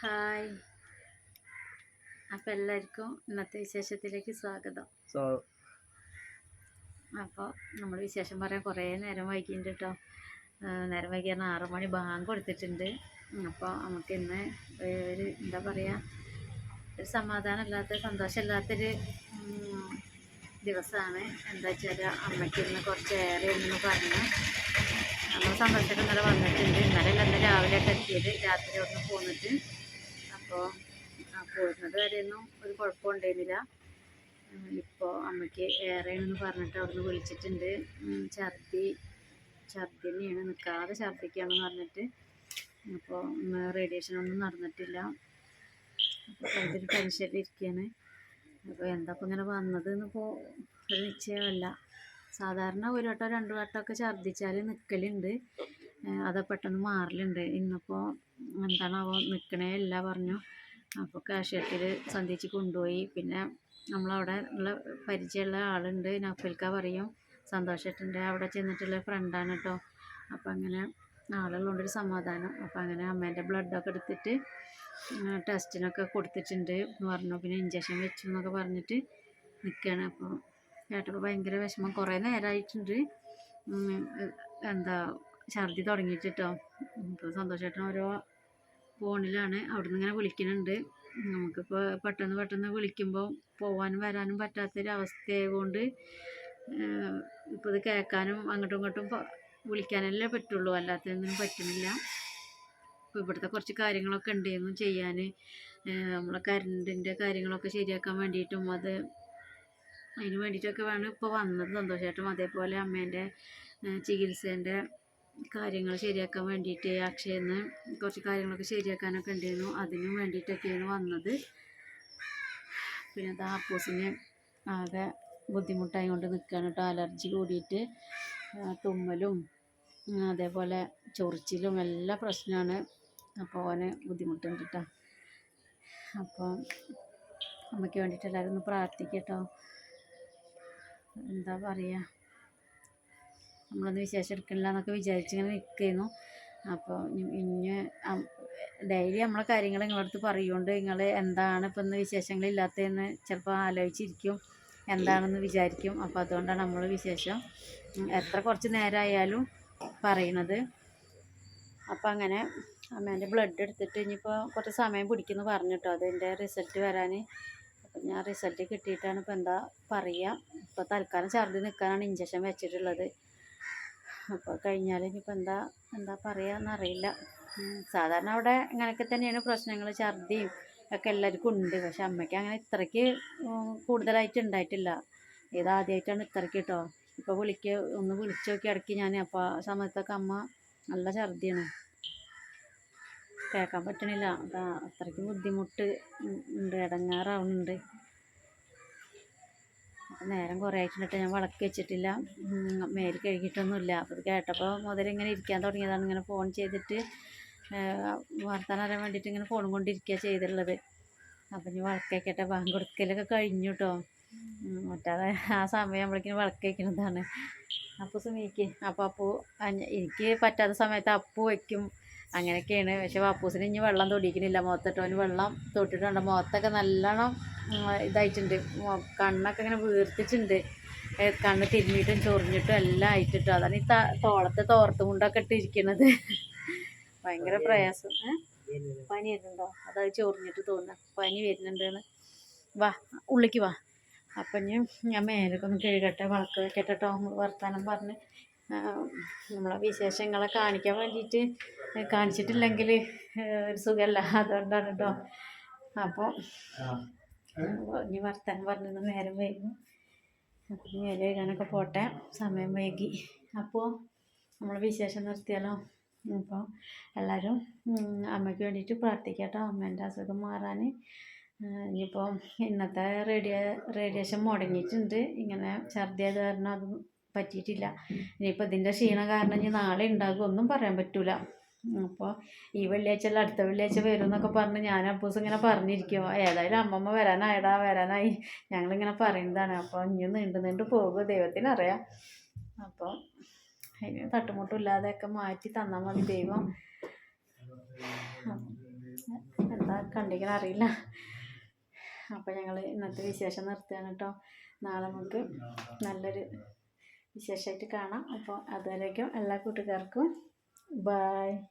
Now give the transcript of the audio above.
Hi. അപ്പോൾ എല്ലാവർക്കും ഇന്നത്തെ വിശേഷത്തിലേക്ക് സ്വാഗതം. അപ്പോൾ നമ്മൾ വിശേഷം പറയാൻ കുറേ നേരം വൈകിയിട്ടുണ്ട് കേട്ടോ നേരം വൈകി പറഞ്ഞാൽ ആറ് മണി ബാങ്ക് കൊടുത്തിട്ടുണ്ട്. അപ്പോൾ നമുക്ക് ഇന്ന് ഒരു എന്താ പറയുക ഒരു സമാധാനമില്ലാത്ത സന്തോഷമില്ലാത്തൊരു ദിവസമാണ് എന്താ വെച്ചാൽ അമ്മയ്ക്ക് ഇന്ന് കുറച്ച് ഏറെ എന്ന് പറഞ്ഞു. നമ്മൾ സന്തോഷമൊക്കെ ഇന്നലെ വന്നിട്ടുണ്ട്. ഇന്നലെ ഇന്ന് രാവിലെ ഒക്കെ എത്തിയത്. രാത്രി ഒന്ന് പോന്നിട്ട് അപ്പോൾ ആ പോരുന്നത് വരെയൊന്നും ഒരു കുഴപ്പമുണ്ടായിരുന്നില്ല ഇപ്പോൾ അമ്മയ്ക്ക് ഏറെയാണെന്ന് പറഞ്ഞിട്ട് അവിടുന്ന് വിളിച്ചിട്ടുണ്ട്. ഛർദി ഛർദി തന്നെയാണ്. നിൽക്കാതെ ഛർദിക്കുകയാണെന്ന് പറഞ്ഞിട്ട്. അപ്പോൾ റേഡിയേഷൻ ഒന്നും നടന്നിട്ടില്ല. അപ്പോൾ അതൊരു ടെൻഷനിലിരിക്കുകയാണ് അപ്പോൾ എന്താ ഇപ്പോൾ ഇങ്ങനെ വന്നത് എന്നിപ്പോൾ ഒരു നിശ്ചയമല്ല. സാധാരണ ഒരു വട്ടം രണ്ട് വട്ടമൊക്കെ ഛർദ്ദിച്ചാൽ നിൽക്കലുണ്ട് അത് പെട്ടെന്ന് മാറലുണ്ട്. ഇന്നിപ്പോൾ എന്താണാവോ നിൽക്കണേ ഇല്ല പറഞ്ഞു. അപ്പോൾ കാഷ്വൽറ്റിയിൽ സന്ധ്യച്ച് കൊണ്ടുപോയി. പിന്നെ നമ്മളവിടെ ഉള്ള പരിചയമുള്ള ആളുണ്ട്. നഫൽക്ക പറയും സന്തോഷേട്ടന്റെ അവിടെ ചെന്നിട്ടുള്ള ഫ്രണ്ടാണ് കേട്ടോ അപ്പോൾ അങ്ങനെ ആളുള്ളതുകൊണ്ടൊരു സമാധാനം. അപ്പോൾ അങ്ങനെ അമ്മേന്റെ ബ്ലഡൊക്കെ എടുത്തിട്ട് ടെസ്റ്റിനൊക്കെ കൊടുത്തിട്ടുണ്ട് എന്ന് പറഞ്ഞു. പിന്നെ ഇഞ്ചക്ഷൻ വെച്ചു എന്നൊക്കെ പറഞ്ഞിട്ട് നിൽക്കുകയാണ് അപ്പോൾ കേട്ടപ്പോൾ ഭയങ്കര വിഷമം. കുറേ നേരമായിട്ടുണ്ട് എന്താ ഛർദി തുടങ്ങിയിട്ടോ ഇപ്പോൾ സന്തോഷേട്ടൻ ഓരോ ഫോണിലാണ്. അവിടുന്ന് ഇങ്ങനെ വിളിക്കുന്നുണ്ട് നമുക്കിപ്പോൾ പെട്ടെന്ന് പെട്ടെന്ന് വിളിക്കുമ്പോൾ പോകാനും വരാനും പറ്റാത്തൊരവസ്ഥയായതുകൊണ്ട് ഇപ്പോൾ ഇത് കേൾക്കാനും അങ്ങോട്ടും ഇങ്ങോട്ടും വിളിക്കാനല്ലേ പറ്റുള്ളൂ. അല്ലാത്തതൊന്നും പറ്റുന്നില്ല. അപ്പോൾ ഇവിടുത്തെ കുറച്ച് കാര്യങ്ങളൊക്കെ ഉണ്ടായിരുന്നു ചെയ്യാൻ നമ്മളെ കറണ്ടിന്റെ കാര്യങ്ങളൊക്കെ ശരിയാക്കാൻ വേണ്ടിയിട്ടും അത് അതിന് വേണ്ടിയിട്ടൊക്കെ വേണം. ഇപ്പോൾ വന്നത് സന്തോഷമായിട്ടും അതേപോലെ അമ്മേന്റെ ചികിത്സേന്റെ കാര്യങ്ങൾ ശരിയാക്കാൻ വേണ്ടിയിട്ട് അക്ഷയിൽ നിന്ന് കുറച്ച് കാര്യങ്ങളൊക്കെ ശരിയാക്കാനൊക്കെ ഉണ്ടായിരുന്നു. അതിനും വേണ്ടിയിട്ടൊക്കെയാണ് വന്നത്. പിന്നെ അത് ആകെ ബുദ്ധിമുട്ടായി കൊണ്ട് നിൽക്കുകയാണ് കേട്ടോ. അലർജി കൂടിയിട്ട് തുമ്മലും അതേപോലെ ചൊറിച്ചിലും എല്ലാ പ്രശ്നമാണ്. അപ്പോൾ അവന് ബുദ്ധിമുട്ടുണ്ട് കേട്ടോ. അപ്പോൾ അമ്മയ്ക്ക് വേണ്ടിയിട്ട് എല്ലാവരും ഒന്ന് പ്രാർത്ഥിക്കട്ടോ എന്താ പറയുക? നമ്മളൊന്ന് വിശേഷം എടുക്കണില്ല എന്നൊക്കെ വിചാരിച്ചിങ്ങനെ നിൽക്കുന്നു അപ്പോൾ ഇനി ഡെയിലി നമ്മളെ കാര്യങ്ങൾ നിങ്ങളടുത്ത് പറയുകൊണ്ട് നിങ്ങൾ എന്താണ് ഇപ്പം ഇന്ന് വിശേഷങ്ങളില്ലാത്തതെന്ന് ചിലപ്പോൾ ആലോചിച്ചിരിക്കും. എന്താണെന്ന് വിചാരിക്കും. അപ്പോൾ അതുകൊണ്ടാണ് നമ്മൾ വിശേഷം എത്ര കുറച്ച് നേരമായാലും പറയണത്. അപ്പോൾ അങ്ങനെ അമ്മേന്റെ ബ്ലഡ് എടുത്തിട്ട് ഇനിയിപ്പോൾ കുറച്ച് സമയം പിടിക്കുന്നു പറഞ്ഞു കേട്ടോ അതിന്റെ റിസൾട്ട് വരാൻ അപ്പം ഞാൻ റിസൾട്ട് കിട്ടിയിട്ടാണ് ഇപ്പോൾ എന്താ പറയുക ഇപ്പോൾ തൽക്കാലം ഛർദി നിൽക്കാനാണ് ഇഞ്ചക്ഷൻ വെച്ചിട്ടുള്ളത്. അപ്പോൾ കഴിഞ്ഞാൽ ഇനിയിപ്പോൾ എന്താ എന്താ പറയുക അറിയില്ല. സാധാരണ അവിടെ ഇങ്ങനെയൊക്കെ തന്നെയാണ് പ്രശ്നങ്ങൾ ഛർദിയും ഒക്കെ എല്ലാവർക്കും ഉണ്ട്. പക്ഷെ അമ്മയ്ക്ക് അങ്ങനെ ഇത്രയ്ക്ക് കൂടുതലായിട്ട് ഉണ്ടായിട്ടില്ല. ഇതാദ്യമായിട്ടാണ് ഇത്രയ്ക്ക് കേട്ടോ ഇപ്പോൾ വിളിക്ക ഒന്ന് വിളിച്ചു നോക്കി ഇടയ്ക്ക് ഞാൻ അപ്പോൾ ആ സമയത്തൊക്കെ അമ്മ നല്ല ഛർദിയാണ്. കേൾക്കാൻ പറ്റണില്ല. അതാ അത്രയ്ക്ക് ബുദ്ധിമുട്ട് ഉണ്ട്. ഇടങ്ങാറാവുന്നുണ്ട്. നേരം കുറേ ആയിട്ടുണ്ട് ഞാൻ വിളക്ക് വെച്ചിട്ടില്ല. മേൽ കഴുകിയിട്ടൊന്നുമില്ല. അപ്പോൾ ഇത് കേട്ടപ്പോൾ മുതൽ ഇങ്ങനെ ഇരിക്കാൻ തുടങ്ങിയതാണ്. ഇങ്ങനെ ഫോൺ ചെയ്തിട്ട് വാർത്താൻ അറിയാൻ വേണ്ടിയിട്ട് ഇങ്ങനെ ഫോണും കൊണ്ടിരിക്കുക ചെയ്തിട്ടുള്ളത്. അപ്പം ഇനി വിളക്ക് വയ്ക്കട്ടെ ബാങ്ക് കൊടുക്കലൊക്കെ കഴിഞ്ഞു കേട്ടോ മറ്റാതെ ആ സമയം നമ്മളേക്കിന് വിളക്ക് വയ്ക്കുന്നതാണ് അപ്പോൾ സുമിക്ക് അപ്പോൾ അപ്പു എനിക്ക് പറ്റാത്ത സമയത്ത് അപ്പു വയ്ക്കും അങ്ങനെയൊക്കെയാണ്. പക്ഷെ പപ്പൂസിന് ഇനി വെള്ളം തൊടിയിക്കണില്ല. മുഖത്തിട്ടോന് വെള്ളം തൊട്ടിട്ടുണ്ട്. മുഖത്തൊക്കെ നല്ലോണം ഇതായിട്ടുണ്ട്. കണ്ണൊക്കെ ഇങ്ങനെ വീർത്തിട്ടുണ്ട് കണ്ണ് തിരിഞ്ഞിട്ടും ചൊറിഞ്ഞിട്ടും എല്ലാം ആയിട്ടിട്ടോ. അതാണ് ഈ തോളത്തെ തോർത്തും കൊണ്ടൊക്കെ ഇട്ടിരിക്കണത്. ഭയങ്കര പ്രയാസം? പനി വരുന്നുണ്ടോ അതായത് ചൊറിഞ്ഞിട്ട് തോന്നുക പനി വരുന്നുണ്ടെന്ന്. വാ ഉള്ളിക്ക് വാ. അപ്പം ഞാൻ ഞാൻ മേലൊക്കെ ഒന്ന് കഴുകട്ടെ വളക്ക് വെക്കട്ടെ കേട്ടോ വർത്താനം പറഞ്ഞ്. നമ്മളെ വിശേഷങ്ങളെ കാണിക്കാൻ വേണ്ടിയിട്ട് കാണിച്ചിട്ടില്ലെങ്കിൽ ഒരു സുഖമല്ല. അതുകൊണ്ടാണ് കേട്ടോ അപ്പോൾ ഇനി വർത്താനം പറഞ്ഞു നേരം വൈകും. ഇനി വില കഴുകാനൊക്കെ പോട്ടെ സമയം വൈകി. അപ്പോൾ നമ്മൾ വിശേഷം നിർത്തിയാലോ? അപ്പോൾ എല്ലാവരും അമ്മയ്ക്ക് വേണ്ടിയിട്ട് പ്രാർത്ഥിക്കാട്ടോ അമ്മേന്റെ അസുഖം മാറാൻ. ഇനിയിപ്പോൾ ഇന്നത്തെ റേഡിയ റേഡിയേഷൻ മുടങ്ങിയിട്ടുണ്ട്. ഇങ്ങനെ ഛർദിയത് കാരണം അത് പറ്റിയിട്ടില്ല. ഇനിയിപ്പോൾ ഇതിന്റെ ക്ഷീണം കാരണം ഇനി നാളെ ഉണ്ടാകും ഒന്നും പറയാൻ പറ്റൂല. അപ്പോൾ ഈ വെള്ളിയാഴ്ച അല്ല അടുത്ത വെള്ളിയാഴ്ച വരും എന്നൊക്കെ പറഞ്ഞ് ഞാൻ അപ്പൂസ് ഇങ്ങനെ പറഞ്ഞിരിക്കും ഏതായാലും അമ്മമ്മ വരാനായടാ വരാനായി. ഞങ്ങളിങ്ങനെ പറയുന്നതാണ്. അപ്പോൾ ഇനി നീണ്ടു നീണ്ടു പോകും ദൈവത്തിനറിയാം. അപ്പോൾ അതിന് തട്ടുമുട്ടില്ലാതെയൊക്കെ മാറ്റി തന്നാൽ മതി ദൈവം. എന്താ കണ്ടിക്കണം അറിയില്ല. അപ്പോൾ ഞങ്ങൾ ഇന്നത്തെ വിശേഷം നിർത്തുകയാണ് കേട്ടോ. നാളെ നമുക്ക് നല്ലൊരു വിശേഷമായിട്ട് കാണാം. അപ്പോൾ അതുവരേക്കും എല്ലാ കൂട്ടുകാർക്കും Bye.